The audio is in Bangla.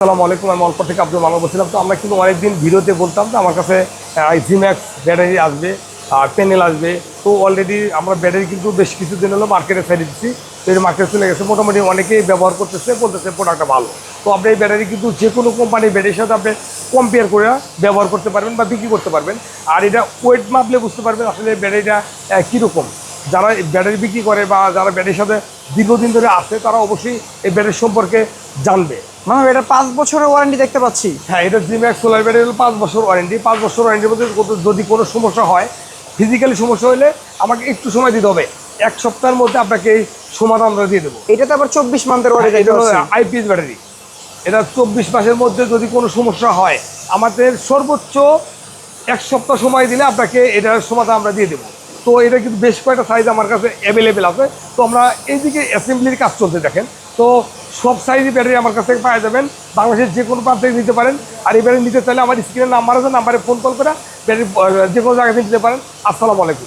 আসসালামু আলাইকুম, আমি অল্প থেকে আব্দুল মানব বলছিলাম। তো আমরা কিন্তু অনেকদিন ভিডিওতে বলতাম তো আমার কাছে জিম্যাক্স ব্যাটারি আসবে, আর প্যানেল আসবে। তো অলরেডি আমরা ব্যাটারি কিন্তু বেশ কিছুদিন হলো মার্কেটে ছেড়ে দিচ্ছি তো এই মার্কেটে চলে গেছে। মোটামুটি অনেকেই ব্যবহার করতেছে, বলতেছে প্রোডাক্টটা ভালো। তো আপনি এই ব্যাটারি কিন্তু যে কোনো কোম্পানির ব্যাটারির সাথে আপনি কম্পেয়ার করে ব্যবহার করতে পারবেন বা বিক্রি করতে পারবেন। আর এটা ওয়েট মাপলে বুঝতে পারবেন আসলে ব্যাটারিটা কীরকম। যারা ব্যাটারি বিক্রি করে বা যারা ব্যাটারির সাথে দীর্ঘদিন ধরে আছে তারা অবশ্যই এই ব্যাটারি সম্পর্কে জানবে। মানে এটা পাঁচ বছরের ওয়ারেন্টি দেখতে পাচ্ছি। হ্যাঁ এটা জিম্যাক্স সোলার ব্যাটারি হলো পাঁচ বছর ওয়ারেন্টি পাঁচ বছর ওয়ারেন্টির মধ্যে যদি কোনো সমস্যা হয় ফিজিক্যালি সমস্যা হলে আমাকে একটু সময় দিতে হবে। এক সপ্তাহের মধ্যে আপনাকে এই সমাধান আমরা দিয়ে দেবো। এটাতে আবার চব্বিশ মান্থের ওয়ারেন্টি এটা দেখতে হলো আইপিএস ব্যাটারি এটা চব্বিশ মাসের মধ্যে যদি কোনো সমস্যা হয় আমাদের সর্বোচ্চ এক সপ্তাহ সময় দিলে আপনাকে এটার সমাধান আমরা দিয়ে দেবো। তো এটা কিন্তু বেশ কয়েকটা সাইজ আমার কাছে অ্যাভেলেবেল আছে। তো আমরা এইদিকে অ্যাসেম্বলির কাজ চলতে দেখেন। তো সব সাইজই ব্যাটারি আমার কাছ থেকে পাওয়া যাবেন। বাংলাদেশের যে কোনো প্রান্ত থেকে নিতে পারেন। আর এই ব্যাটারি নিতে চাইলে আমার স্ক্রিনের নাম্বার আছে নাম্বারে ফোন কল করে ব্যাটারি যে কোনো জায়গা থেকে নিতে পারেন। আসসালামু আলাইকুম।